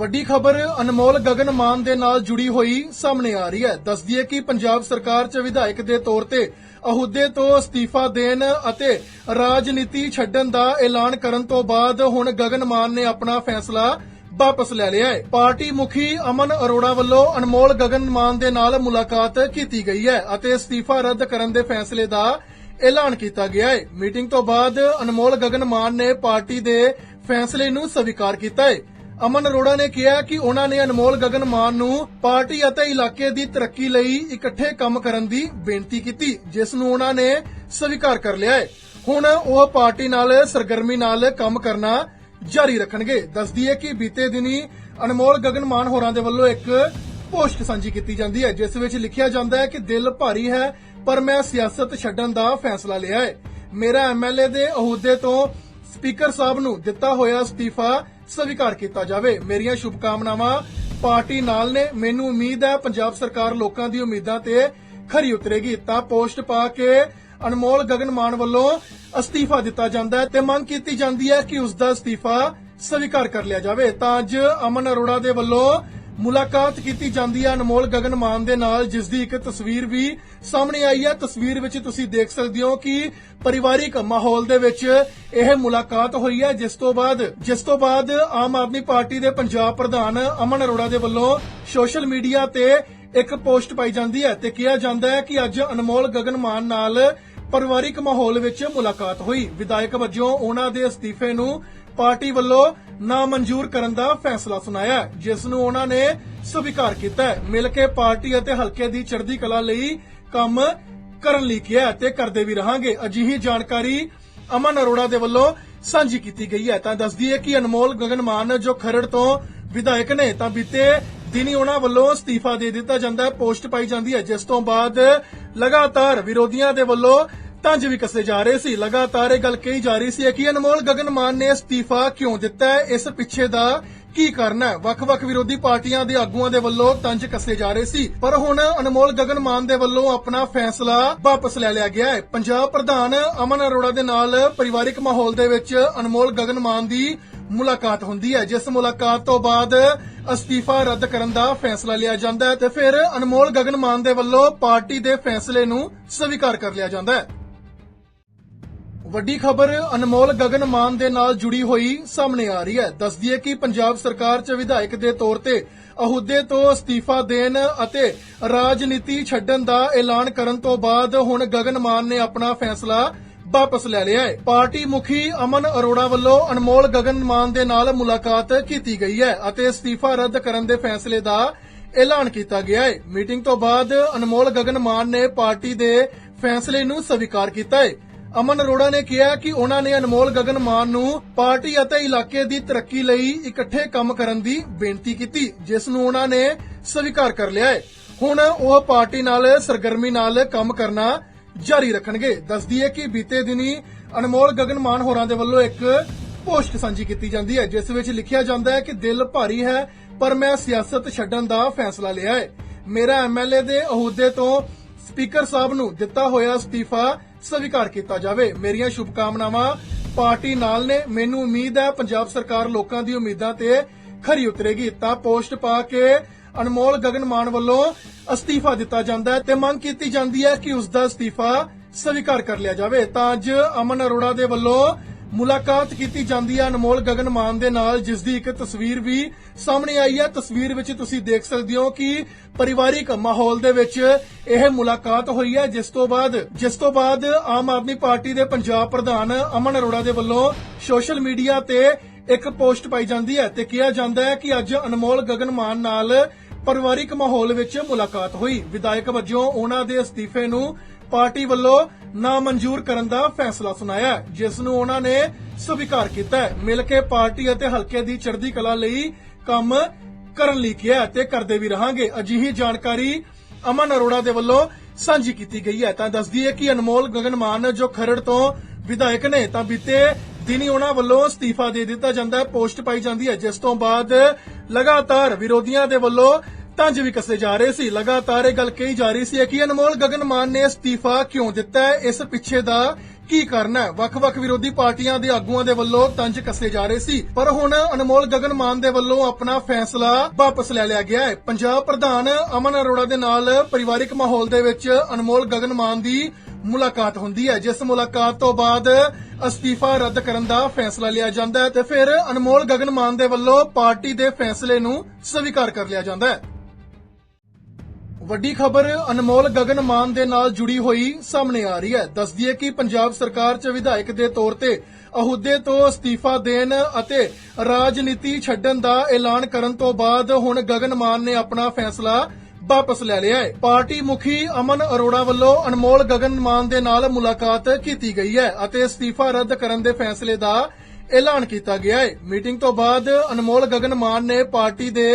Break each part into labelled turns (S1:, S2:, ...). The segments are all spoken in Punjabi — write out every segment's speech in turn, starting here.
S1: ਵੱਡੀ ਖਬਰ ਅਨਮੋਲ ਗਗਨ ਮਾਨ ਦੇ ਨਾਲ ਜੁੜੀ ਹੋਈ ਸਾਹਮਣੇ ਆ ਰਹੀ ਹੈ। ਦੱਸਦੀ ਹੈ ਕਿ ਪੰਜਾਬ ਸਰਕਾਰ 'ਚ ਵਿਧਾਇਕ ਦੇ ਤੌਰ ਤੇ ਅਹੁਦੇ ਤੋਂ ਅਸਤੀਫਾ ਦੇਣ ਅਤੇ ਰਾਜਨੀਤੀ ਛੱਡਣ ਦਾ ਐਲਾਨ ਕਰਨ ਤੋਂ ਬਾਅਦ ਹੁਣ ਗਗਨ ਮਾਨ ਨੇ ਆਪਣਾ ਫੈਸਲਾ ਵਾਪਸ ਲੈ ਲਿਆ ਹੈ। ਪਾਰਟੀ ਮੁਖੀ ਅਮਨ ਅਰੋੜਾ ਵੱਲੋਂ ਅਨਮੋਲ ਗਗਨ ਮਾਨ ਦੇ ਨਾਲ ਮੁਲਾਕਾਤ ਕੀਤੀ ਗਈ ਹੈ ਅਤੇ ਅਸਤੀਫਾ ਰੱਦ ਕਰਨ ਦੇ ਫੈਸਲੇ ਦਾ ਐਲਾਨ ਕੀਤਾ ਗਿਆ ਹੈ। ਮੀਟਿੰਗ ਤੋਂ ਬਾਅਦ ਅਨਮੋਲ ਗਗਨ ਮਾਨ ਨੇ ਪਾਰਟੀ ਦੇ ਫੈਸਲੇ ਨੂੰ ਸਵੀਕਾਰ ਕੀਤਾ ਹੈ। ਅਮਨ ਅਰੋੜਾ ਨੇ ਕਿਹਾ ਕਿ ਉਹਨਾਂ ਨੇ ਅਨਮੋਲ ਗਗਨ ਮਾਨ ਨੂੰ ਪਾਰਟੀ ਅਤੇ ਇਲਾਕੇ ਦੀ ਤਰੱਕੀ ਲਈ ਇਕੱਠੇ ਕੰਮ ਕਰਨ ਦੀ ਬੇਨਤੀ ਕੀਤੀ, ਜਿਸ ਨੂੰ ਉਹਨਾਂ ਨੇ ਸਵੀਕਾਰ ਕਰ ਲਿਆ ਹੈ। ਹੁਣ ਉਹ ਪਾਰਟੀ ਨਾਲ ਸਰਗਰਮੀ ਨਾਲ ਕੰਮ ਕਰਨਾ ਜਾਰੀ ਰੱਖਣਗੇ। ਦੱਸਦੀ ਹੈ ਕਿ ਬੀਤੇ ਦਿਨੀ ਅਨਮੋਲ ਗਗਨ ਮਾਨ ਹੋਰਾਂ ਦੇ ਵੱਲੋਂ ਇੱਕ ਪੋਸਟ ਸਾਂਝੀ ਕੀਤੀ ਜਾਂਦੀ ਹੈ, ਜਿਸ ਵਿੱਚ ਲਿਖਿਆ ਜਾਂਦਾ ਹੈ ਕਿ ਦਿਲ ਭਾਰੀ ਹੈ, ਪਰ ਮੈਂ ਸਿਆਸਤ ਛੱਡਣ ਦਾ ਫੈਸਲਾ ਲਿਆ ਹੈ। ਮੇਰਾ ਐਮਐਲਏ ਦੇ ਅਹੁਦੇ ਤੋਂ ਸਪੀਕਰ ਸਾਹਿਬ ਨੂੰ ਦਿੱਤਾ ਹੋਇਆ ਅਸਤੀਫਾ ਸਵੀਕਾਰ ਕੀਤਾ ਜਾਵੇ। ਮੇਰੀਆਂ ਸ਼ੁਭਕਾਮਨਾਵਾਂ ਪਾਰਟੀ ਨਾਲ ਨੇ। ਮੈਨੂੰ ਉਮੀਦ ਹੈ ਪੰਜਾਬ ਸਰਕਾਰ ਲੋਕਾਂ ਦੀ ਉਮੀਦਾਂ ਤੇ ਖਰੀ ਉਤਰੇਗੀ। ਤਾਂ ਪੋਸਟ ਪਾ ਕੇ ਅਨਮੋਲ ਗਗਨ ਮਾਨ ਵੱਲੋਂ ਅਸਤੀਫਾ ਦਿੱਤਾ ਜਾਂਦਾ ਹੈ ਤੇ ਮੰਗ ਕੀਤੀ ਜਾਂਦੀ ਹੈ ਕਿ ਉਸ ਦਾ ਅਸਤੀਫਾ ਸਵੀਕਾਰ ਕਰ ਲਿਆ ਜਾਵੇ। ਤਾਂ ਅੱਜ ਅਮਨ ਅਰੋੜਾ ਦੇ ਵੱਲੋਂ ਮੁਲਾਕਾਤ ਕੀਤੀ ਜਾਂਦੀ ਹੈ ਅਨਮੋਲ ਗਗਨ ਮਾਨ ਦੇ ਨਾਲ, ਜਿਸ ਦੀ ਇੱਕ ਤਸਵੀਰ ਵੀ ਸਾਹਮਣੇ ਆਈ ਹੈ ਤਸਵੀਰ ਵਿੱਚ ਤੁਸੀਂ ਦੇਖ ਸਕਦੇ ਹੋ ਕਿ ਪਰਿਵਾਰਿਕ ਮਾਹੌਲ ਦੇ ਵਿੱਚ ਇਹ ਮੁਲਾਕਾਤ ਹੋਈ ਹੈ ਜਿਸ ਤੋਂ ਬਾਅਦ, ਜਿਸ ਤੋਂ ਬਾਅਦ ਆਮ ਆਦਮੀ ਪਾਰਟੀ ਦੇ ਪੰਜਾਬ ਪ੍ਰਧਾਨ ਅਮਨ ਅਰੋੜਾ ਦੇ ਵੱਲੋਂ ਸੋਸ਼ਲ ਮੀਡੀਆ ਤੇ ਇੱਕ ਪੋਸਟ ਪਾਈ ਜਾਂਦੀ ਹੈ ਤੇ ਕਿਹਾ ਜਾਂਦਾ ਹੈ ਕਿ ਅੱਜ ਅਨਮੋਲ ਗਗਨ ਮਾਨ ਨਾਲ ਪਰਿਵਾਰਿਕ ਮਾਹੌਲ ਵਿੱਚ ਮੁਲਾਕਾਤ ਹੋਈ। ਵਿਧਾਇਕ ਵਜੋਂ ਉਹਨਾਂ ਦੇ ਅਸਤੀਫੇ ਨੂੰ ਪਾਰਟੀ ਵੱਲੋਂ ਨਾਮਨਜ਼ੂਰ ਕਰਨ ਦਾ ਫੈਸਲਾ ਸੁਣਾਇਆ ਜਿਸ ਨੂੰ ਉਹਨਾਂ ਨੇ ਸਵੀਕਾਰ ਕੀਤਾ ਹੈ। ਮਿਲ ਕੇ ਪਾਰਟੀ ਅਤੇ ਹਲਕੇ ਦੀ ਚੜ੍ਹਦੀ ਕਲਾ ਲਈ ਕੰਮ ਕਰਨ ਲਈ ਕਿਹਾ ਤੇ ਕਰਦੇ ਵੀ ਰਹਾਂਗੇ। ਅਜਿਹੀ ਜਾਣਕਾਰੀ ਅਮਨ ਅਰੋੜਾ ਦੇ ਵੱਲੋਂ ਸਾਂਝੀ ਕੀਤੀ ਗਈ ਹੈ। ਤਾਂ ਦੱਸਦੀ ਹੈ ਕਿ ਅਨਮੋਲ ਗਗਨ ਮਾਨ ਜੋ ਖਰੜ ਤੋਂ ਵਿਧਾਇਕ ਨੇ, ਤਾਂ ਬੀਤੇ ਦਿਨੀ ਉਹਨਾਂ ਵੱਲੋਂ ਅਸਤੀਫਾ ਦੇ ਦਿੱਤਾ ਜਾਂਦਾ ਹੈ, ਪੋਸਟ ਪਾਈ ਜਾਂਦੀ ਹੈ। ਜਿਸ ਤੋਂ ਬਾਅਦ ਲਗਾਤਾਰ ਵਿਰੋਧੀਆਂ ਦੇ ਵੱਲੋਂ ਤੰਜ ਵੀ ਕੱਸੇ ਜਾ ਰਹੇ ਸੀ। ਲਗਾਤਾਰ ਇਹ ਗੱਲ ਕਹੀ ਜਾ ਰਹੀ ਸੀ ਕਿ ਅਨਮੋਲ ਗਗਨ ਮਾਨ ਨੇ ਅਸਤੀਫਾ ਕਿਉਂ ਦਿੱਤਾ ਹੈ? ਇਸ ਪਿੱਛੇ ਦਾ ਕੀ ਕਾਰਨ ਹੈ? ਵੱਖ-ਵੱਖ ਵਿਰੋਧੀ ਪਾਰਟੀਆਂ ਦੇ ਆਗੂਆਂ ਦੇ ਵੱਲੋਂ ਤੰਜ ਕੱਸੇ ਜਾ ਰਹੇ ਸੀ। ਪਰ ਹੁਣ ਅਨਮੋਲ ਗਗਨ ਮਾਨ ਦੇ ਵੱਲੋਂ ਆਪਣਾ ਫੈਸਲਾ ਵਾਪਸ ਲੈ ਲਿਆ ਗਿਆ ਹੈ। ਪੰਜਾਬ ਪ੍ਰਧਾਨ ਅਮਨ ਅਰੋੜਾ ਦੇ ਨਾਲ ਪਰਿਵਾਰਿਕ ਮਾਹੌਲ ਦੇ ਵਿੱਚ ਅਨਮੋਲ ਗਗਨ ਮਾਨ ਦੀ ਮੁਲਾਕਾਤ ਹੁੰਦੀ ਹੈ, ਜਿਸ ਮੁਲਾਕਾਤ ਤੋਂ ਬਾਅਦ ਅਸਤੀਫਾ ਰੱਦ ਕਰਨ ਦਾ ਫੈਸਲਾ ਲਿਆ ਜਾਂਦਾ ਹੈ ਤੇ ਫਿਰ ਅਨਮੋਲ ਗਗਨ ਮਾਨ ਦੇ ਵੱਲੋਂ ਪਾਰਟੀ ਦੇ ਫੈਸਲੇ ਨੂੰ ਸਵੀਕਾਰ ਕਰ ਲਿਆ ਜਾਂਦਾ ਹੈ। ਵੱਡੀ ਖਬਰ ਅਨਮੋਲ ਗਗਨ ਮਾਨ ਦੇ ਨਾਲ ਜੁੜੀ ਹੋਈ ਸਾਹਮਣੇ ਆ ਰਹੀ ਹੈ। ਦੱਸਦੀ ਹੈ ਕਿ ਪੰਜਾਬ ਸਰਕਾਰ 'ਚ ਵਿਧਾਇਕ ਦੇ ਤੌਰ ਤੇ ਅਹੁਦੇ ਤੋਂ ਅਸਤੀਫਾ ਦੇਣ ਅਤੇ ਰਾਜਨੀਤੀ ਛੱਡਣ ਦਾ ਐਲਾਨ ਕਰਨ ਤੋਂ ਬਾਅਦ ਹੁਣ ਗਗਨ ਮਾਨ ਨੇ ਆਪਣਾ ਫੈਸਲਾ ਵਾਪਸ ਲੈ ਲਿਆ ਹੈ। ਪਾਰਟੀ ਮੁਖੀ ਅਮਨ ਅਰੋੜਾ ਵੱਲੋਂ ਅਨਮੋਲ ਗਗਨ ਮਾਨ ਦੇ ਨਾਲ ਮੁਲਾਕਾਤ ਕੀਤੀ ਗਈ ਹੈ ਅਤੇ ਅਸਤੀਫਾ ਰੱਦ ਕਰਨ ਦੇ ਫੈਸਲੇ ਦਾ ਐਲਾਨ ਕੀਤਾ ਗਿਆ ਹੈ। ਮੀਟਿੰਗ ਤੋਂ ਬਾਅਦ ਅਨਮੋਲ ਗਗਨ ਮਾਨ ਨੇ ਪਾਰਟੀ ਦੇ ਫੈਸਲੇ ਨੂੰ ਸਵੀਕਾਰ ਕੀਤਾ ਹੈ। ਅਮਨ ਅਰੋੜਾ ਨੇ ਕਿਹਾ ਕਿ ਉਹਨਾਂ ਨੇ ਅਨਮੋਲ ਗਗਨ ਮਾਨ ਨੂੰ ਪਾਰਟੀ ਅਤੇ ਇਲਾਕੇ ਦੀ ਤਰੱਕੀ ਲਈ ਇਕੱਠੇ ਕੰਮ ਕਰਨ ਦੀ ਬੇਨਤੀ ਕੀਤੀ, ਜਿਸ ਨੂੰ ਉਹਨਾਂ ਨੇ ਸਵੀਕਾਰ ਕਰ ਲਿਆ ਹੈ। ਹੁਣ ਉਹ ਪਾਰਟੀ ਨਾਲ, ਸਰਗਰਮੀ ਨਾਲ ਕੰਮ ਕਰਨਾ ਜਾਰੀ ਰੱਖਣਗੇ। ਦੱਸਦੀ ਹੈ ਕਿ ਬੀਤੇ ਦਿਨੀ ਅਨਮੋਲ ਗਗਨ ਮਾਨ ਹੋਰਾਂ ਦੇ ਵੱਲੋਂ ਇੱਕ ਪੋਸਟ ਸਾਂਝੀ ਕੀਤੀ ਜਾਂਦੀ ਹੈ, ਜਿਸ ਵਿੱਚ ਲਿਖਿਆ ਜਾਂਦਾ ਹੈ ਕਿ ਦਿਲ ਭਾਰੀ ਹੈ, ਪਰ ਮੈਂ ਸਿਆਸਤ ਛੱਡਣ ਦਾ ਫੈਸਲਾ ਲਿਆ ਹੈ। ਮੇਰਾ ਐਮਐਲਏ ਦੇ ਅਹੁਦੇ ਤੋਂ ਸਪੀਕਰ ਸਾਹਿਬ ਨੂੰ ਦਿੱਤਾ ਹੋਇਆ ਅਸਤੀਫਾ ਸਵੀਕਾਰ ਕੀਤਾ ਜਾਵੇ। ਮੇਰੀਆਂ ਸ਼ੁਭਕਾਮਨਾਵਾਂ ਪਾਰਟੀ ਨਾਲ ਨੇ। ਮੈਨੂੰ ਉਮੀਦ ਹੈ ਪੰਜਾਬ ਸਰਕਾਰ ਲੋਕਾਂ ਦੀ ਉਮੀਦਾਂ ਤੇ ਖਰੀ ਉਤਰੇਗੀ। ਤਾਂ ਪੋਸਟ ਪਾ ਕੇ ਅਨਮੋਲ ਗਗਨ ਮਾਨ ਵੱਲੋਂ ਅਸਤੀਫਾ ਦਿੱਤਾ ਜਾਂਦਾ ਹੈ ਤੇ ਮੰਗ ਕੀਤੀ ਜਾਂਦੀ ਹੈ ਕਿ ਉਸ ਦਾ ਅਸਤੀਫਾ ਸਵੀਕਾਰ ਕਰ ਲਿਆ ਜਾਵੇ। ਤਾਂ ਅੱਜ ਅਮਨ ਅਰੋੜਾ ਦੇ ਵੱਲੋਂ ਮੁਲਾਕਾਤ ਕੀਤੀ ਜਾਂਦੀ ਹੈ ਅਨਮੋਲ ਗਗਨ ਮਾਨ ਦੇ ਨਾਲ, ਜਿਸ ਦੀ ਇੱਕ ਤਸਵੀਰ ਵੀ ਸਾਹਮਣੇ ਆਈ ਹੈ। ਤਸਵੀਰ ਵਿੱਚ ਤੁਸੀਂ ਦੇਖ ਸਕਦੇ ਹੋ ਕਿ ਪਰਿਵਾਰਿਕ ਮਾਹੌਲ ਦੇ ਵਿੱਚ ਇਹ ਮੁਲਾਕਾਤ ਹੋਈ ਹੈ, ਜਿਸ ਤੋਂ ਬਾਅਦ, ਜਿਸ ਤੋਂ ਬਾਅਦ ਆਮ ਆਦਮੀ ਪਾਰਟੀ ਦੇ ਪੰਜਾਬ ਪ੍ਰਧਾਨ ਅਮਨ ਅਰੋੜਾ ਦੇ ਵੱਲੋਂ ਸੋਸ਼ਲ ਮੀਡੀਆ ਤੇ ਇੱਕ ਪੋਸਟ ਪਾਈ ਜਾਂਦੀ ਹੈ ਤੇ ਕਿਹਾ ਜਾਂਦਾ ਹੈ ਕਿ ਅੱਜ ਅਨਮੋਲ ਗਗਨ ਮਾਨ ਨਾਲ ਪਰਿਵਾਰਿਕ ਮਾਹੌਲ ਵਿੱਚ ਮੁਲਾਕਾਤ ਹੋਈ। ਵਿਧਾਇਕ ਵਜੋਂ ਉਹਨਾਂ ਦੇ ਅਸਤੀਫੇ ਨੂੰ ਪਾਰਟੀ ਵੱਲੋਂ ਨਾਮਨਜ਼ੂਰ ਕਰਨ ਦਾ ਫੈਸਲਾ ਸੁਣਾਇਆ ਜਿਸ ਨੂੰ ਉਹਨਾਂ ਨੇ ਸਵੀਕਾਰ ਕੀਤਾ ਹੈ। ਮਿਲ ਕੇ ਪਾਰਟੀ ਅਤੇ ਹਲਕੇ ਦੀ ਚੜ੍ਹਦੀ ਕਲਾ ਲਈ ਕੰਮ ਕਰਨ ਲਈ ਕਿਹਾ ਤੇ ਕਰਦੇ ਵੀ ਰਹਾਂਗੇ। ਅਜਿਹੀ ਜਾਣਕਾਰੀ ਅਮਨ ਅਰੋੜਾ ਦੇ ਵੱਲੋਂ ਸਾਂਝੀ ਕੀਤੀ ਗਈ ਹੈ। ਤਾਂ ਦੱਸਦੀ ਹੈ ਕਿ ਅਨਮੋਲ ਗਗਨ ਮਾਨ ਜੋ ਖਰੜ ਤੋਂ ਵਿਧਾਇਕ ਨੇ, ਤਾਂ ਬੀਤੇ ਦਿਨੀ ਉਹਨਾਂ ਵੱਲੋਂ ਅਸਤੀਫਾ ਦੇ ਦਿੱਤਾ ਜਾਂਦਾ ਹੈ, ਪੋਸਟ ਪਾਈ ਜਾਂਦੀ ਹੈ। ਜਿਸ ਤੋਂ ਬਾਅਦ ਲਗਾਤਾਰ ਵਿਰੋਧੀਆਂ ਦੇ ਵੱਲੋਂ ਤੰਜ ਵੀ ਕੱਸੇ ਜਾ ਰਹੇ ਸੀ, ਲਗਾਤਾਰ ਇਹ ਗੱਲ ਕਹੀ ਜਾ ਰਹੀ ਸੀ ਕਿ ਅਨਮੋਲ ਗਗਨ ਮਾਨ ਨੇ ਅਸਤੀਫਾ ਕਿਉਂ ਦਿੱਤਾ ਹੈ? ਇਸ ਪਿੱਛੇ ਦਾ ਕੀ ਕਰਨਾ ਹੈ? ਵੱਖ-ਵੱਖ ਵਿਰੋਧੀ ਪਾਰਟੀਆਂ ਦੇ ਆਗੂਆਂ ਦੇ ਵੱਲੋਂ ਤੰਜ ਕੱਸੇ ਜਾ ਰਹੇ ਸੀ, ਪਰ ਹੁਣ ਅਨਮੋਲ ਗਗਨ ਮਾਨ ਦੇ ਵੱਲੋਂ ਆਪਣਾ ਫੈਸਲਾ ਵਾਪਸ ਲੈ ਲਿਆ ਗਿਆ ਹੈ। ਪੰਜਾਬ ਪ੍ਰਧਾਨ ਅਮਨ ਅਰੋੜਾ ਦੇ ਨਾਲ ਪਰਿਵਾਰਿਕ ਮਾਹੌਲ ਦੇ ਵਿੱਚ ਅਨਮੋਲ ਗਗਨ ਮਾਨ ਦੀ ਮੁਲਾਕਾਤ ਹੁੰਦੀ ਹੈ, ਜਿਸ ਮੁਲਾਕਾਤ ਤੋਂ ਬਾਅਦ ਅਸਤੀਫਾ ਰੱਦ ਕਰਨ ਦਾ ਫੈਸਲਾ ਲਿਆ ਜਾਂਦਾ ਹੈ ਤੇ ਫਿਰ ਅਨਮੋਲ ਗਗਨ ਮਾਨ ਦੇ ਵੱਲੋਂ ਪਾਰਟੀ ਦੇ ਫੈਸਲੇ ਨੂੰ ਸਵੀਕਾਰ ਕਰ ਲਿਆ ਜਾਂਦਾ ਹੈ। ਵੱਡੀ ਖਬਰ ਅਨਮੋਲ ਗਗਨ ਮਾਨ ਦੇ ਨਾਲ ਜੁੜੀ ਹੋਈ ਸਾਹਮਣੇ ਆ ਰਹੀ ਹੈ। ਦੱਸਦੀ ਹੈ ਕਿ ਪੰਜਾਬ ਸਰਕਾਰ 'ਚ ਵਿਧਾਇਕ ਦੇ ਤੌਰ ਤੇ ਅਹੁਦੇ ਤੋਂ ਅਸਤੀਫਾ ਦੇਣ ਅਤੇ ਰਾਜਨੀਤੀ ਛੱਡਣ ਦਾ ਐਲਾਨ ਕਰਨ ਤੋਂ ਬਾਅਦ ਹੁਣ ਗਗਨ ਮਾਨ ਨੇ ਆਪਣਾ ਫੈਸਲਾ ਵਾਪਸ ਲੈ ਲਿਆ ਹੈ। ਪਾਰਟੀ ਮੁਖੀ ਅਮਨ ਅਰੋੜਾ ਵੱਲੋਂ ਅਨਮੋਲ ਗਗਨ ਮਾਨ ਦੇ ਨਾਲ ਮੁਲਾਕਾਤ ਕੀਤੀ ਗਈ ਹੈ ਅਤੇ ਅਸਤੀਫਾ ਰੱਦ ਕਰਨ ਦੇ ਫੈਸਲੇ ਦਾ ਐਲਾਨ ਕੀਤਾ ਗਿਆ ਹੈ। ਮੀਟਿੰਗ ਤੋਂ ਬਾਅਦ ਅਨਮੋਲ ਗਗਨ ਮਾਨ ਨੇ ਪਾਰਟੀ ਦੇ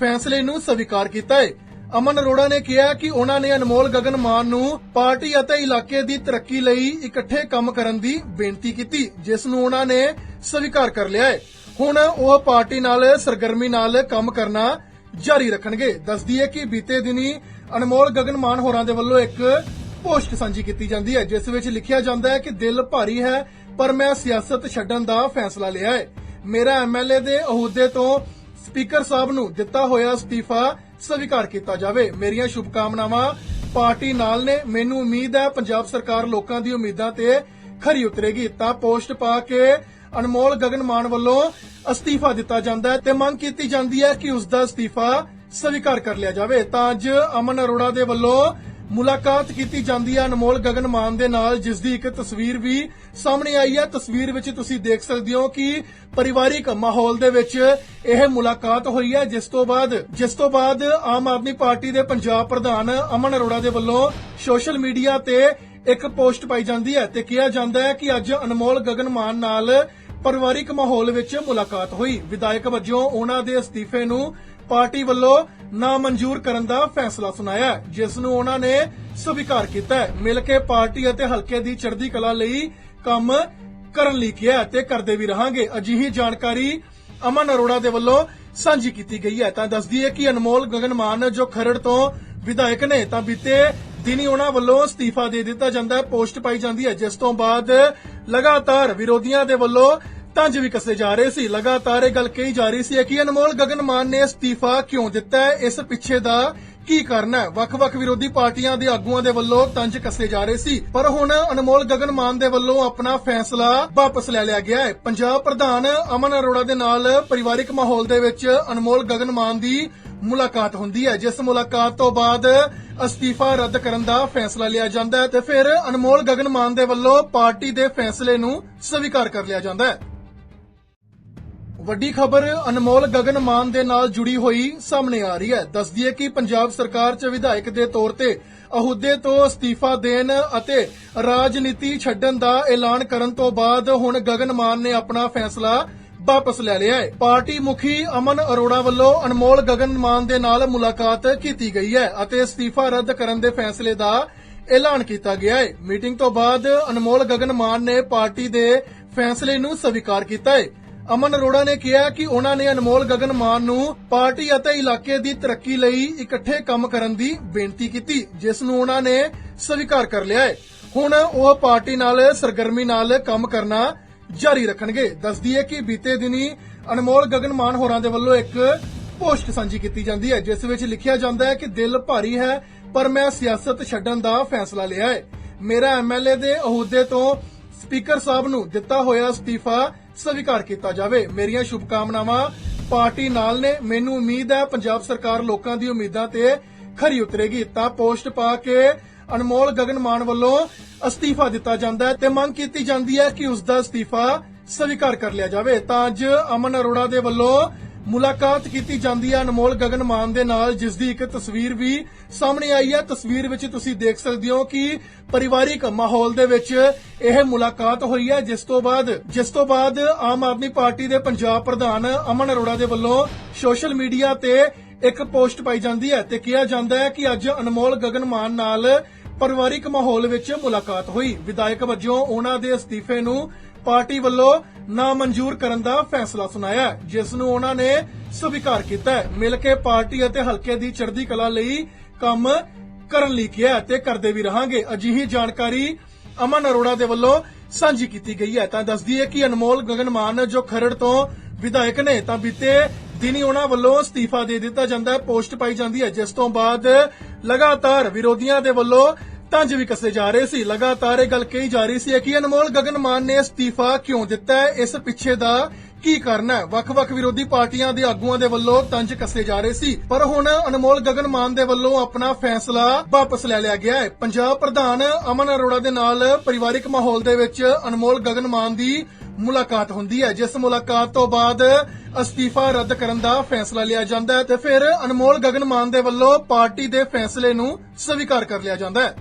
S1: ਫੈਸਲੇ ਨੂੰ ਸਵੀਕਾਰ ਕੀਤਾ ਹੈ। ਅਮਨ ਅਰੋੜਾ ਨੇ ਕਿਹਾ ਕਿ ਉਹਨਾਂ ਨੇ ਅਨਮੋਲ ਗਗਨ ਮਾਨ ਨੂੰ ਪਾਰਟੀ ਅਤੇ ਇਲਾਕੇ ਦੀ ਤਰੱਕੀ ਲਈ ਇਕੱਠੇ ਕੰਮ ਕਰਨ ਦੀ ਬੇਨਤੀ ਕੀਤੀ, ਜਿਸ ਨੂੰ ਉਹਨਾਂ ਨੇ ਸਵੀਕਾਰ ਕਰ ਲਿਆ ਹੈ। ਹੁਣ ਉਹ ਪਾਰਟੀ ਨਾਲ ਸਰਗਰਮੀ ਨਾਲ ਕੰਮ ਕਰਨਾ ਜਾਰੀ ਰੱਖਣਗੇ। ਦੱਸਦੀ ਹੈ ਕਿ ਬੀਤੇ ਦਿਨੀ ਅਨਮੋਲ ਗਗਨ ਮਾਨ ਹੋਰਾਂ ਦੇ ਵੱਲੋਂ ਇੱਕ ਪੋਸਟ ਸਾਂਝੀ ਕੀਤੀ ਜਾਂਦੀ ਹੈ, ਜਿਸ ਵਿੱਚ ਲਿਖਿਆ ਜਾਂਦਾ ਹੈ ਕਿ ਦਿਲ ਭਾਰੀ ਹੈ, ਪਰ ਮੈਂ ਸਿਆਸਤ ਛੱਡਣ ਦਾ ਫੈਸਲਾ ਲਿਆ ਹੈ। ਮੇਰਾ ਐਮਐਲਏ ਦੇ ਅਹੁਦੇ ਤੋਂ ਸਪੀਕਰ ਸਾਹਿਬ ਨੂੰ ਦਿੱਤਾ ਹੋਇਆ ਅਸਤੀਫਾ ਸਵੀਕਾਰ ਕੀਤਾ ਜਾਵੇ। ਮੇਰੀਆਂ ਸ਼ੁਭਕਾਮਨਾਵਾਂ ਪਾਰਟੀ ਨਾਲ ਨੇ। ਮੈਨੂੰ ਉਮੀਦ ਹੈ ਪੰਜਾਬ ਸਰਕਾਰ ਲੋਕਾਂ ਦੀ ਉਮੀਦਾਂ ਤੇ ਖਰੀ ਉਤਰੇਗੀ। ਤਾਂ ਪੋਸਟ ਪਾ ਕੇ ਅਨਮੋਲ ਗਗਨ ਮਾਨ ਵੱਲੋਂ ਅਸਤੀਫਾ ਦਿੱਤਾ ਜਾਂਦਾ ਹੈ ਤੇ ਮੰਗ ਕੀਤੀ ਜਾਂਦੀ ਹੈ ਕਿ ਉਸ ਦਾ ਅਸਤੀਫਾ ਸਵੀਕਾਰ ਕਰ ਲਿਆ ਜਾਵੇ। ਤਾਂ ਅੱਜ ਅਮਨ ਅਰੋੜਾ ਦੇ ਵੱਲੋਂ ਮੁਲਾਕਾਤ ਕੀਤੀ ਜਾਂਦੀ ਹੈ ਅਨਮੋਲ ਗਗਨ ਮਾਨ ਦੇ ਨਾਲ ਜਿਸ ਦੀ ਇੱਕ ਤਸਵੀਰ ਵੀ ਸਾਹਮਣੇ ਆਈ ਹੈ। ਤਸਵੀਰ ਵਿੱਚ ਤੁਸੀਂ ਦੇਖ ਸਕਦੇ ਹੋ ਕਿ ਪਰਿਵਾਰਿਕ ਮਾਹੌਲ ਦੇ ਵਿੱਚ ਇਹ ਮੁਲਾਕਾਤ ਹੋਈ ਹੈ। ਜਿਸ ਤੋਂ ਬਾਅਦ, ਜਿਸ ਤੋਂ ਬਾਅਦ ਆਮ ਆਦਮੀ ਪਾਰਟੀ ਦੇ ਪੰਜਾਬ ਪ੍ਰਧਾਨ ਅਮਨ ਅਰੋੜਾ ਦੇ ਵੱਲੋਂ ਸੋਸ਼ਲ ਮੀਡੀਆ ਤੇ ਇੱਕ ਪੋਸਟ ਪਾਈ ਜਾਂਦੀ ਹੈ ਤੇ ਕਿਹਾ ਜਾਂਦਾ ਹੈ ਕਿ ਅੱਜ ਅਨਮੋਲ ਗਗਨ ਮਾਨ ਨਾਲ ਪਰਿਵਾਰਿਕ ਮਾਹੌਲ ਵਿੱਚ ਮੁਲਾਕਾਤ ਹੋਈ। ਵਿਧਾਇਕ ਵਜੋਂ ਉਹਨਾਂ ਦੇ ਅਸਤੀਫੇ ਨੂੰ ਪਾਰਟੀ ਵੱਲੋਂ ਨਾਮਨਜ਼ੂਰ ਕਰਨ ਦਾ ਫੈਸਲਾ ਸੁਣਾਇਆ ਜਿਸ ਨੂੰ ਉਹਨਾਂ ਨੇ ਸਵੀਕਾਰ ਕੀਤਾ ਮਿਲ ਕੇ ਪਾਰਟੀ ਅਤੇ ਹਲਕੇ ਦੀ ਚੜ੍ਹਦੀ ਕਲਾ ਲਈ ਕੰਮ ਕਰਨ ਲਈ ਕਿਹਾ ਤੇ ਕਰਦੇ ਵੀ ਰਹਾਂਗੇ। ਅਜਿਹੀ ਜਾਣਕਾਰੀ ਅਮਨ ਅਰੋੜਾ ਦੇ ਵੱਲੋਂ ਸਾਂਝੀ ਕੀਤੀ ਗਈ ਹੈ। ਤਾਂ ਦੱਸਦੀ ਹੈ ਕਿ ਅਨਮੋਲ ਗਗਨ ਮਾਨ ਜੋ ਖਰੜ ਤੋਂ ਵਿਧਾਇਕ ਨੇ, ਤਾਂ ਬੀਤੇ ਦਿਨੀ ਉਹਨਾਂ ਵੱਲੋਂ ਅਸਤੀਫਾ ਦੇ ਦਿੱਤਾ ਜਾਂਦਾ ਹੈ, ਪੋਸਟ ਪਾਈ ਜਾਂਦੀ ਹੈ। ਜਿਸ ਤੋਂ ਬਾਅਦ ਲਗਾਤਾਰ ਵਿਰੋਧੀਆਂ ਦੇ ਵੱਲੋਂ ਤੰਜ ਵੀ ਕੱਸੇ ਜਾ ਰਹੇ ਸੀ। ਲਗਾਤਾਰ ਇਹ ਗੱਲ ਕਹੀ ਜਾ ਰਹੀ ਸੀ ਕਿ ਅਨਮੋਲ ਗਗਨ ਮਾਨ ਨੇ ਅਸਤੀਫਾ ਕਿਉਂ ਦਿੱਤਾ ਹੈ? ਇਸ ਪਿੱਛੇ ਦਾ ਕੀ ਕਾਰਨ ਹੈ? ਵੱਖ-ਵੱਖ ਵਿਰੋਧੀ ਪਾਰਟੀਆਂ ਦੇ ਆਗੂਆਂ ਦੇ ਵੱਲੋਂ ਤੰਜ ਕੱਸੇ ਜਾ ਰਹੇ ਸੀ। ਪਰ ਹੁਣ ਅਨਮੋਲ ਗਗਨ ਮਾਨ ਦੇ ਵੱਲੋਂ ਆਪਣਾ ਫੈਸਲਾ ਵਾਪਸ ਲੈ ਲਿਆ ਗਿਆ ਹੈ। ਪੰਜਾਬ ਪ੍ਰਧਾਨ ਅਮਨ ਅਰੋੜਾ ਦੇ ਨਾਲ ਪਰਿਵਾਰਿਕ ਮਾਹੌਲ ਦੇ ਵਿੱਚ ਅਨਮੋਲ ਗਗਨ ਮਾਨ ਦੀ ਮੁਲਾਕਾਤ ਹੁੰਦੀ ਹੈ। ਜਿਸ ਮੁਲਾਕਾਤ ਤੋਂ ਬਾਅਦ ਅਸਤੀਫਾ ਰੱਦ ਕਰਨ ਦਾ ਫੈਸਲਾ ਲਿਆ ਜਾਂਦਾ ਹੈ ਤੇ ਫਿਰ ਅਨਮੋਲ ਗਗਨ ਮਾਨ ਦੇ ਵੱਲੋਂ ਪਾਰਟੀ ਦੇ ਫੈਸਲੇ ਨੂੰ ਸਵੀਕਾਰ ਕਰ ਲਿਆ ਜਾਂਦਾ ਹੈ। ਵੱਡੀ ਖਬਰ ਅਨਮੋਲ ਗਗਨ ਮਾਨ ਦੇ ਨਾਲ ਜੁੜੀ ਹੋਈ ਸਾਹਮਣੇ ਆ ਰਹੀ ਹੈ। ਦੱਸਦੀ ਹੈ ਕਿ ਪੰਜਾਬ ਸਰਕਾਰ 'ਚ ਵਿਧਾਇਕ ਦੇ ਤੌਰ ਤੇ ਅਹੁਦੇ ਤੋਂ ਅਸਤੀਫਾ ਦੇਣ ਅਤੇ ਰਾਜਨੀਤੀ ਛੱਡਣ ਦਾ ਐਲਾਨ ਕਰਨ ਤੋਂ ਬਾਅਦ ਹੁਣ ਗਗਨ ਮਾਨ ਨੇ ਆਪਣਾ ਫੈਸਲਾ ਵਾਪਸ ਲੈ ਲਿਆ ਹੈ। ਪਾਰਟੀ ਮੁਖੀ ਅਮਨ ਅਰੋੜਾ ਵੱਲੋਂ ਅਨਮੋਲ ਗਗਨ ਮਾਨ ਦੇ ਨਾਲ ਮੁਲਾਕਾਤ ਕੀਤੀ ਗਈ ਹੈ ਅਤੇ ਅਸਤੀਫਾ ਰੱਦ ਕਰਨ ਦੇ ਫੈਸਲੇ ਦਾ ਐਲਾਨ ਕੀਤਾ ਗਿਆ ਹੈ। ਮੀਟਿੰਗ ਤੋਂ ਬਾਅਦ ਅਨਮੋਲ ਗਗਨ ਮਾਨ ਨੇ ਪਾਰਟੀ ਦੇ ਫੈਸਲੇ ਨੂੰ ਸਵੀਕਾਰ ਕੀਤਾ ਹੈ। ਅਮਨ ਅਰੋੜਾ ਨੇ ਕਿਹਾ ਕਿ ਉਹਨਾਂ ਨੇ ਅਨਮੋਲ ਗਗਨ ਮਾਨ ਨੂੰ ਪਾਰਟੀ ਅਤੇ ਇਲਾਕੇ ਦੀ ਤਰੱਕੀ ਲਈ ਇਕੱਠੇ ਕੰਮ ਕਰਨ ਦੀ ਬੇਨਤੀ ਕੀਤੀ, ਜਿਸ ਨੂੰ ਉਹਨਾਂ ਨੇ ਸਵੀਕਾਰ ਕਰ ਲਿਆ ਹੈ। ਹੁਣ ਉਹ ਪਾਰਟੀ ਨਾਲ ਸਰਗਰਮੀ ਨਾਲ ਕੰਮ ਕਰਨਾ ਜਾਰੀ ਰੱਖਣਗੇ। ਦੱਸਦੀ ਹੈ ਕਿ ਬੀਤੇ ਦਿਨੀ ਅਨਮੋਲ ਗਗਨ ਮਾਨ ਹੋਰਾਂ ਦੇ ਵੱਲੋਂ ਇੱਕ ਪੋਸਟ ਸਾਂਝੀ ਕੀਤੀ ਜਾਂਦੀ ਹੈ, ਜਿਸ ਵਿੱਚ ਲਿਖਿਆ ਜਾਂਦਾ ਹੈ ਕਿ ਦਿਲ ਭਾਰੀ ਹੈ, ਪਰ ਮੈਂ ਸਿਆਸਤ ਛੱਡਣ ਦਾ ਫੈਸਲਾ ਲਿਆ ਹੈ। ਮੇਰਾ ਐਮਐਲਏ ਦੇ ਅਹੁਦੇ ਤੋਂ ਸਪੀਕਰ ਸਾਹਿਬ ਨੂੰ ਦਿੱਤਾ ਹੋਇਆ ਅਸਤੀਫਾ ਸਵੀਕਾਰ ਕੀਤਾ ਜਾਵੇ। ਮੇਰੀਆਂ ਸ਼ੁਭਕਾਮਨਾਵਾਂ ਪਾਰਟੀ ਨਾਲ ਨੇ। ਮੈਨੂੰ ਉਮੀਦ ਹੈ ਪੰਜਾਬ ਸਰਕਾਰ ਲੋਕਾਂ ਦੀ ਉਮੀਦਾਂ ਤੇ ਖਰੀ ਉਤਰੇਗੀ। ਤਾਂ ਪੋਸਟ ਪਾ ਕੇ ਅਨਮੋਲ ਗਗਨ ਮਾਨ ਵੱਲੋਂ ਅਸਤੀਫਾ ਦਿੱਤਾ ਜਾਂਦਾ ਹੈ ਤੇ ਮੰਗ ਕੀਤੀ ਜਾਂਦੀ ਹੈ ਕਿ ਉਸ ਦਾ ਅਸਤੀਫਾ ਸਵੀਕਾਰ ਕਰ ਲਿਆ ਜਾਵੇ। ਤਾਂ ਅੱਜ ਅਮਨ ਅਰੋੜਾ ਦੇ ਵੱਲੋਂ ਮੁਲਾਕਾਤ ਕੀਤੀ ਜਾਂਦੀ ਹੈ ਅਨਮੋਲ ਗਗਨ ਮਾਨ ਦੇ ਨਾਲ ਜਿਸ ਦੀ ਇੱਕ ਤਸਵੀਰ ਵੀ ਸਾਹਮਣੇ ਆਈ ਹੈ ਤਸਵੀਰ ਵਿੱਚ ਤੁਸੀਂ ਦੇਖ ਸਕਦੇ ਹੋ ਕਿ ਪਰਿਵਾਰਿਕ ਮਾਹੌਲ ਦੇ ਵਿੱਚ ਇਹ ਮੁਲਾਕਾਤ ਹੋਈ ਹੈ ਜਿਸ ਤੋਂ ਬਾਅਦ, ਜਿਸ ਤੋਂ ਬਾਅਦ ਆਮ ਆਦਮੀ ਪਾਰਟੀ ਦੇ ਪੰਜਾਬ ਪ੍ਰਧਾਨ ਅਮਨ ਅਰੋੜਾ ਦੇ ਵੱਲੋਂ ਸੋਸ਼ਲ ਮੀਡੀਆ ਤੇ ਇੱਕ ਪੋਸਟ ਪਾਈ ਜਾਂਦੀ ਹੈ ਤੇ ਕਿਹਾ ਜਾਂਦਾ ਹੈ ਕਿ ਅੱਜ ਅਨਮੋਲ ਗਗਨ ਮਾਨ ਨਾਲ ਪਰਿਵਾਰਿਕ ਮਾਹੌਲ ਵਿੱਚ ਮੁਲਾਕਾਤ ਹੋਈ। ਵਿਧਾਇਕ ਵਜੋਂ ਉਹਨਾਂ ਦੇ ਅਸਤੀਫੇ ਨੂੰ ਪਾਰਟੀ ਵੱਲੋਂ ਨਾਮਨਜ਼ੂਰ ਕਰਨ ਦਾ ਫੈਸਲਾ ਸੁਣਾਇਆ ਜਿਸ ਨੂੰ ਉਹਨਾਂ ਨੇ ਸਵੀਕਾਰ ਕੀਤਾ ਹੈ। ਮਿਲ ਕੇ ਪਾਰਟੀ ਅਤੇ ਹਲਕੇ ਦੀ ਚੜ੍ਹਦੀ ਕਲਾ ਲਈ ਕੰਮ ਕਰਨ ਲਈ ਕਿਹਾ ਤੇ ਕਰਦੇ ਵੀ ਰਹਾਂਗੇ। ਅਜਿਹੀ ਜਾਣਕਾਰੀ ਅਮਨ ਅਰੋੜਾ ਦੇ ਵੱਲੋਂ ਸਾਂਝੀ ਕੀਤੀ ਗਈ ਹੈ। ਤਾਂ ਦੱਸਦੀ ਹੈ ਕਿ ਅਨਮੋਲ ਗਗਨ ਮਾਨ ਜੋ ਖਰੜ ਤੋਂ ਵਿਧਾਇਕ ਨੇ, ਤਾਂ ਬੀਤੇ ਦਿਨੀ ਉਹਨਾਂ ਵੱਲੋਂ ਅਸਤੀਫਾ ਦੇ ਦਿੱਤਾ ਜਾਂਦਾ ਹੈ, ਪੋਸਟ ਪਾਈ ਜਾਂਦੀ ਹੈ। ਜਿਸ ਤੋਂ ਬਾਅਦ ਲਗਾਤਾਰ ਵਿਰੋਧੀਆਂ ਦੇ ਵੱਲੋਂ ਤੰਜ ਵੀ ਕੱਸੇ ਜਾ ਰਹੇ ਸੀ। ਲਗਾਤਾਰ ਇਹ ਗੱਲ ਕਹੀ ਜਾ ਰਹੀ ਸੀ ਕਿ ਅਨਮੋਲ ਗਗਨ ਮਾਨ ਨੇ ਅਸਤੀਫਾ ਕਿਉਂ ਦਿੱਤਾ ਹੈ? ਇਸ ਪਿੱਛੇ ਦਾ ਕੀ ਕਾਰਨ ਹੈ? ਵੱਖ-ਵੱਖ ਵਿਰੋਧੀ ਪਾਰਟੀਆਂ ਦੇ ਆਗੂਆਂ ਦੇ ਵੱਲੋਂ ਤੰਜ ਕੱਸੇ ਜਾ ਰਹੇ ਸੀ। ਪਰ ਹੁਣ ਅਨਮੋਲ ਗਗਨ ਮਾਨ ਦੇ ਵੱਲੋਂ ਆਪਣਾ ਫੈਸਲਾ ਵਾਪਸ ਲੈ ਲਿਆ ਗਿਆ ਹੈ। ਪੰਜਾਬ ਪ੍ਰਧਾਨ ਅਮਨ ਅਰੋੜਾ ਦੇ ਨਾਲ ਪਰਿਵਾਰਿਕ ਮਾਹੌਲ ਦੇ ਵਿੱਚ ਅਨਮੋਲ ਗਗਨ ਮਾਨ ਦੀ ਮੁਲਾਕਾਤ ਹੁੰਦੀ ਹੈ, ਜਿਸ ਮੁਲਾਕਾਤ ਤੋਂ ਬਾਅਦ ਅਸਤੀਫਾ ਰੱਦ ਕਰਨ ਦਾ ਫੈਸਲਾ ਲਿਆ ਜਾਂਦਾ ਹੈ ਤੇ ਫਿਰ ਅਨਮੋਲ ਗਗਨ ਮਾਨ ਦੇ ਵੱਲੋਂ ਪਾਰਟੀ ਦੇ ਫੈਸਲੇ ਨੂੰ ਸਵੀਕਾਰ ਕਰ ਲਿਆ ਜਾਂਦਾ ਹੈ।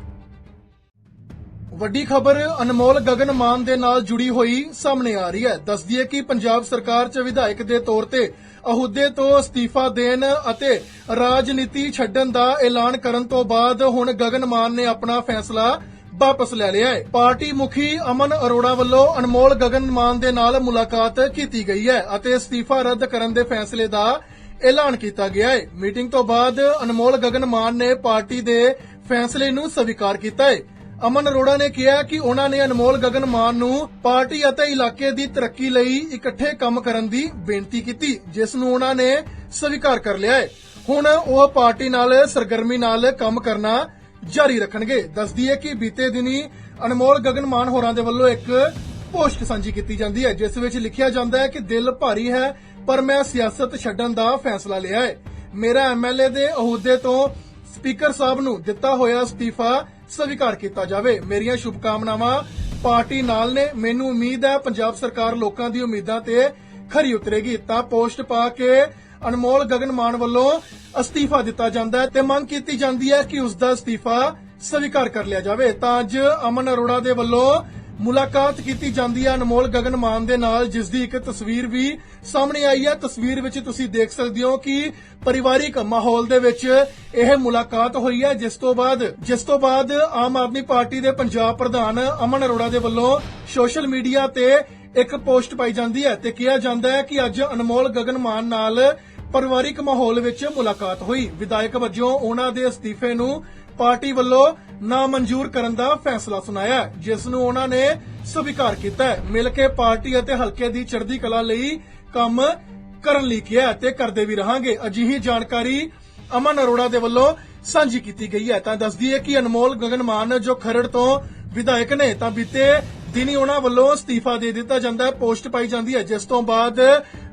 S1: ਵੱਡੀ ਖਬਰ ਅਨਮੋਲ ਗਗਨ ਮਾਨ ਦੇ ਨਾਲ ਜੁੜੀ ਹੋਈ ਸਾਹਮਣੇ ਆ ਰਹੀ ਹੈ। ਦੱਸਦੀ ਹੈ ਕਿ ਪੰਜਾਬ ਸਰਕਾਰ 'ਚ ਵਿਧਾਇਕ ਦੇ ਤੌਰ ਤੇ ਅਹੁਦੇ ਤੋਂ ਅਸਤੀਫਾ ਦੇਣ ਅਤੇ ਰਾਜਨੀਤੀ ਛੱਡਣ ਦਾ ਐਲਾਨ ਕਰਨ ਤੋਂ ਬਾਅਦ ਹੁਣ ਗਗਨ ਮਾਨ ਨੇ ਆਪਣਾ ਫੈਸਲਾ ਵਾਪਸ ਲੈ ਲਿਆ ਹੈ। ਪਾਰਟੀ ਮੁਖੀ ਅਮਨ ਅਰੋੜਾ ਵੱਲੋਂ ਅਨਮੋਲ ਗਗਨ ਮਾਨ ਦੇ ਨਾਲ ਮੁਲਾਕਾਤ ਕੀਤੀ ਗਈ ਹੈ ਅਤੇ ਅਸਤੀਫਾ ਰੱਦ ਕਰਨ ਦੇ ਫੈਸਲੇ ਦਾ ਐਲਾਨ ਕੀਤਾ ਗਿਆ ਹੈ। ਮੀਟਿੰਗ ਤੋਂ ਬਾਅਦ ਅਨਮੋਲ ਗਗਨ ਮਾਨ ਨੇ ਪਾਰਟੀ ਦੇ ਫੈਸਲੇ ਨੂੰ ਸਵੀਕਾਰ ਕੀਤਾ ਹੈ। ਅਮਨ ਅਰੋੜਾ ਨੇ ਕਿਹਾ ਕਿ ਉਹਨਾਂ ਨੇ ਅਨਮੋਲ ਗਗਨ ਮਾਨ ਨੂੰ ਪਾਰਟੀ ਅਤੇ ਇਲਾਕੇ ਦੀ ਤਰੱਕੀ ਲਈ ਇਕੱਠੇ ਕੰਮ ਕਰਨ ਦੀ ਬੇਨਤੀ ਕੀਤੀ, ਜਿਸ ਨੂੰ ਉਹਨਾਂ ਨੇ ਸਵੀਕਾਰ ਕਰ ਲਿਆ ਹੈ। ਹੁਣ ਉਹ ਪਾਰਟੀ ਨਾਲ ਸਰਗਰਮੀ ਨਾਲ ਕੰਮ ਕਰਨਾ ਜਾਰੀ ਰੱਖਣਗੇ। ਦੱਸਦੀ ਹੈ ਕਿ ਬੀਤੇ ਦਿਨੀ ਅਨਮੋਲ ਗਗਨ ਮਾਨ ਹੋਰਾਂ ਦੇ ਵੱਲੋਂ ਇੱਕ ਪੋਸਟ ਸਾਂਝੀ ਕੀਤੀ ਜਾਂਦੀ ਹੈ, ਜਿਸ ਵਿੱਚ ਲਿਖਿਆ ਜਾਂਦਾ ਹੈ ਕਿ ਦਿਲ ਭਾਰੀ ਹੈ, ਪਰ ਮੈਂ ਸਿਆਸਤ ਛੱਡਣ ਦਾ ਫੈਸਲਾ ਲਿਆ ਹੈ। ਮੇਰਾ ਐਮਐਲਏ ਦੇ ਅਹੁਦੇ ਤੋਂ ਸਪੀਕਰ ਸਾਹਿਬ ਨੂੰ ਦਿੱਤਾ ਹੋਇਆ ਅਸਤੀਫਾ ਸਵੀਕਾਰ ਕੀਤਾ ਜਾਵੇ। ਮੇਰੀਆਂ ਸ਼ੁਭਕਾਮਨਾਵਾਂ ਪਾਰਟੀ ਨਾਲ ਨੇ। ਮੈਨੂੰ ਉਮੀਦ ਹੈ ਪੰਜਾਬ ਸਰਕਾਰ ਲੋਕਾਂ ਦੀ ਉਮੀਦਾਂ ਤੇ ਖਰੀ ਉਤਰੇਗੀ। ਤਾਂ ਪੋਸਟ ਪਾ ਕੇ ਅਨਮੋਲ ਗਗਨ ਮਾਨ ਵੱਲੋਂ ਅਸਤੀਫਾ ਦਿੱਤਾ ਜਾਂਦਾ ਹੈ ਤੇ ਮੰਗ ਕੀਤੀ ਜਾਂਦੀ ਹੈ ਕਿ ਉਸ ਦਾ ਅਸਤੀਫਾ ਸਵੀਕਾਰ ਕਰ ਲਿਆ ਜਾਵੇ। ਤਾਂ ਅੱਜ ਅਮਨ ਅਰੋੜਾ ਦੇ ਵੱਲੋਂ ਮੁਲਾਕਾਤ ਕੀਤੀ ਜਾਂਦੀ ਹੈ ਅਨਮੋਲ ਗਗਨ ਮਾਨ ਦੇ ਨਾਲ, ਜਿਸ ਦੀ ਇੱਕ ਤਸਵੀਰ ਵੀ ਸਾਹਮਣੇ ਆਈ ਹੈ ਤਸਵੀਰ ਵਿੱਚ ਤੁਸੀਂ ਦੇਖ ਸਕਦੇ ਹੋ ਕਿ ਪਰਿਵਾਰਿਕ ਮਾਹੌਲ ਦੇ ਵਿੱਚ ਇਹ ਮੁਲਾਕਾਤ ਹੋਈ ਹੈ ਜਿਸ ਤੋਂ ਬਾਅਦ, ਜਿਸ ਤੋਂ ਬਾਅਦ ਆਮ ਆਦਮੀ ਪਾਰਟੀ ਦੇ ਪੰਜਾਬ ਪ੍ਰਧਾਨ ਅਮਨ ਅਰੋੜਾ ਦੇ ਵੱਲੋਂ ਸੋਸ਼ਲ ਮੀਡੀਆ ਤੇ ਇੱਕ ਪੋਸਟ ਪਾਈ ਜਾਂਦੀ ਹੈ ਤੇ ਕਿਹਾ ਜਾਂਦਾ ਹੈ ਕਿ ਅੱਜ ਅਨਮੋਲ ਗਗਨ ਮਾਨ ਨਾਲ ਪਰਿਵਾਰਿਕ ਮਾਹੌਲ ਵਿੱਚ ਮੁਲਾਕਾਤ ਹੋਈ। ਵਿਧਾਇਕ ਵਜੋਂ ਉਹਨਾਂ ਦੇ ਅਸਤੀਫੇ ਨੂੰ ਪਾਰਟੀ ਵੱਲੋਂ ਨਾਮਨਜ਼ੂਰ ਕਰਨ ਦਾ ਫੈਸਲਾ ਸੁਣਾਇਆ ਜਿਸ ਨੂੰ ਉਹਨਾਂ ਨੇ ਸਵੀਕਾਰ ਕੀਤਾ ਹੈ। ਮਿਲ ਕੇ ਪਾਰਟੀ ਅਤੇ ਹਲਕੇ ਦੀ ਚੜ੍ਹਦੀ ਕਲਾ ਲਈ ਕੰਮ ਕਰਨ ਲਈ ਕਿਹਾ ਤੇ ਕਰਦੇ ਵੀ ਰਹਾਂਗੇ। ਅਜਿਹੀ ਜਾਣਕਾਰੀ ਅਮਨ ਅਰੋੜਾ ਦੇ ਵੱਲੋਂ ਸਾਂਝੀ ਕੀਤੀ ਗਈ ਹੈ। ਤਾਂ ਦੱਸਦੀ ਹੈ ਕਿ ਅਨਮੋਲ ਗਗਨ ਮਾਨ ਜੋ ਖਰੜ ਤੋਂ ਵਿਧਾਇਕ ਨੇ, ਤਾਂ ਬੀਤੇ ਦਿਨੀ ਉਹਨਾਂ ਵੱਲੋਂ ਅਸਤੀਫਾ ਦੇ ਦਿੱਤਾ ਜਾਂਦਾ ਹੈ, ਪੋਸਟ ਪਾਈ ਜਾਂਦੀ ਹੈ। ਜਿਸ ਤੋਂ ਬਾਅਦ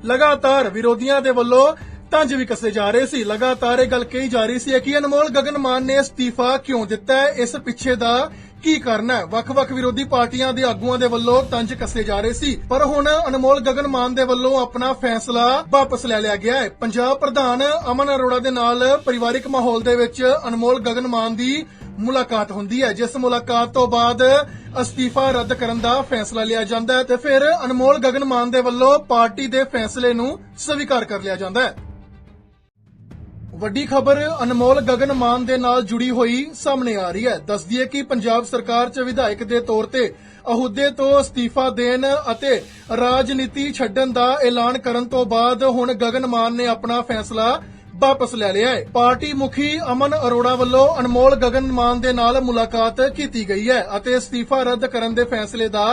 S1: ਲਗਾਤਾਰ ਵਿਰੋਧੀਆਂ ਦੇ ਵੱਲੋਂ ਤੰਜ ਵੀ ਕੱਸੇ ਜਾ ਰਹੇ ਸੀ। ਲਗਾਤਾਰ ਇਹ ਗੱਲ ਕਹੀ ਜਾ ਰਹੀ ਸੀ ਕਿ ਅਨਮੋਲ ਗਗਨ ਮਾਨ ਨੇ ਅਸਤੀਫਾ ਕਿਉਂ ਦਿੱਤਾ ਹੈ? ਇਸ ਪਿੱਛੇ ਦਾ ਕੀ ਕਾਰਨ ਹੈ? ਵੱਖ-ਵੱਖ ਵਿਰੋਧੀ ਪਾਰਟੀਆਂ ਦੇ ਆਗੂਆਂ ਦੇ ਵੱਲੋਂ ਤੰਜ ਕੱਸੇ ਜਾ ਰਹੇ ਸੀ। ਪਰ ਹੁਣ ਅਨਮੋਲ ਗਗਨ ਮਾਨ ਦੇ ਵੱਲੋਂ ਆਪਣਾ ਫੈਸਲਾ ਵਾਪਸ ਲੈ ਲਿਆ ਗਿਆ ਹੈ। ਪੰਜਾਬ ਪ੍ਰਧਾਨ ਅਮਨ ਅਰੋੜਾ ਦੇ ਨਾਲ ਪਰਿਵਾਰਿਕ ਮਾਹੌਲ ਦੇ ਵਿੱਚ ਅਨਮੋਲ ਗਗਨ ਮਾਨ ਦੀ ਮੁਲਾਕਾਤ ਹੁੰਦੀ ਹੈ, ਜਿਸ ਮੁਲਾਕਾਤ ਤੋਂ ਬਾਅਦ ਅਸਤੀਫਾ ਰੱਦ ਕਰਨ ਦਾ ਫੈਸਲਾ ਲਿਆ ਜਾਂਦਾ ਹੈ ਤੇ ਫਿਰ ਅਨਮੋਲ ਗਗਨ ਮਾਨ ਦੇ ਵੱਲੋਂ ਪਾਰਟੀ ਦੇ ਫੈਸਲੇ ਨੂੰ ਸਵੀਕਾਰ ਕਰ ਲਿਆ ਜਾਂਦਾ ਹੈ। ਵੱਡੀ ਖਬਰ ਅਨਮੋਲ ਗਗਨ ਮਾਨ ਦੇ ਨਾਲ ਜੁੜੀ ਹੋਈ ਸਾਹਮਣੇ ਆ ਰਹੀ ਹੈ। ਦੱਸਦੀ ਹੈ ਕਿ ਪੰਜਾਬ ਸਰਕਾਰ 'ਚ ਵਿਧਾਇਕ ਦੇ ਤੌਰ ਤੇ ਅਹੁਦੇ ਤੋਂ ਅਸਤੀਫਾ ਦੇਣ ਅਤੇ ਰਾਜਨੀਤੀ ਛੱਡਣ ਦਾ ਐਲਾਨ ਕਰਨ ਤੋਂ ਬਾਅਦ ਹੁਣ ਗਗਨ ਮਾਨ ਨੇ ਆਪਣਾ ਫੈਸਲਾ ਵਾਪਸ ਲੈ ਲਿਆ ਹੈ। ਪਾਰਟੀ ਮੁਖੀ ਅਮਨ ਅਰੋੜਾ ਵੱਲੋਂ ਅਨਮੋਲ ਗਗਨ ਮਾਨ ਦੇ ਨਾਲ ਮੁਲਾਕਾਤ ਕੀਤੀ ਗਈ ਹੈ ਅਤੇ ਅਸਤੀਫਾ ਰੱਦ ਕਰਨ ਦੇ ਫੈਸਲੇ ਦਾ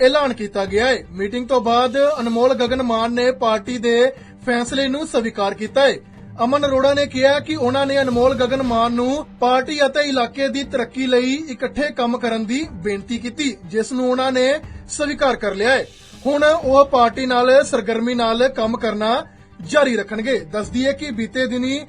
S1: ਐਲਾਨ ਕੀਤਾ ਗਿਆ ਹੈ। ਮੀਟਿੰਗ ਤੋਂ ਬਾਅਦ ਅਨਮੋਲ ਗਗਨ ਮਾਨ ਨੇ ਪਾਰਟੀ ਦੇ ਫੈਸਲੇ ਨੂੰ ਸਵੀਕਾਰ ਕੀਤਾ ਹੈ। ਅਮਨ ਅਰੋੜਾ ਨੇ ਕਿਹਾ ਕਿ ਉਹਨਾਂ ਨੇ ਅਨਮੋਲ ਗਗਨ ਮਾਨ ਨੂੰ ਪਾਰਟੀ ਅਤੇ ਇਲਾਕੇ ਦੀ ਤਰੱਕੀ ਲਈ ਇਕੱਠੇ ਕੰਮ ਕਰਨ ਦੀ ਬੇਨਤੀ ਕੀਤੀ, ਜਿਸ ਨੂੰ ਉਹਨਾਂ ਨੇ ਸਵੀਕਾਰ ਕਰ ਲਿਆ ਹੈ। ਹੁਣ ਉਹ ਪਾਰਟੀ ਨਾਲ, ਸਰਗਰਮੀ ਨਾਲ ਕੰਮ ਕਰਨਾ ਜਾਰੀ ਰੱਖਣਗੇ। ਦੱਸਦੀ ਹੈ ਕਿ ਬੀਤੇ ਦਿਨੀ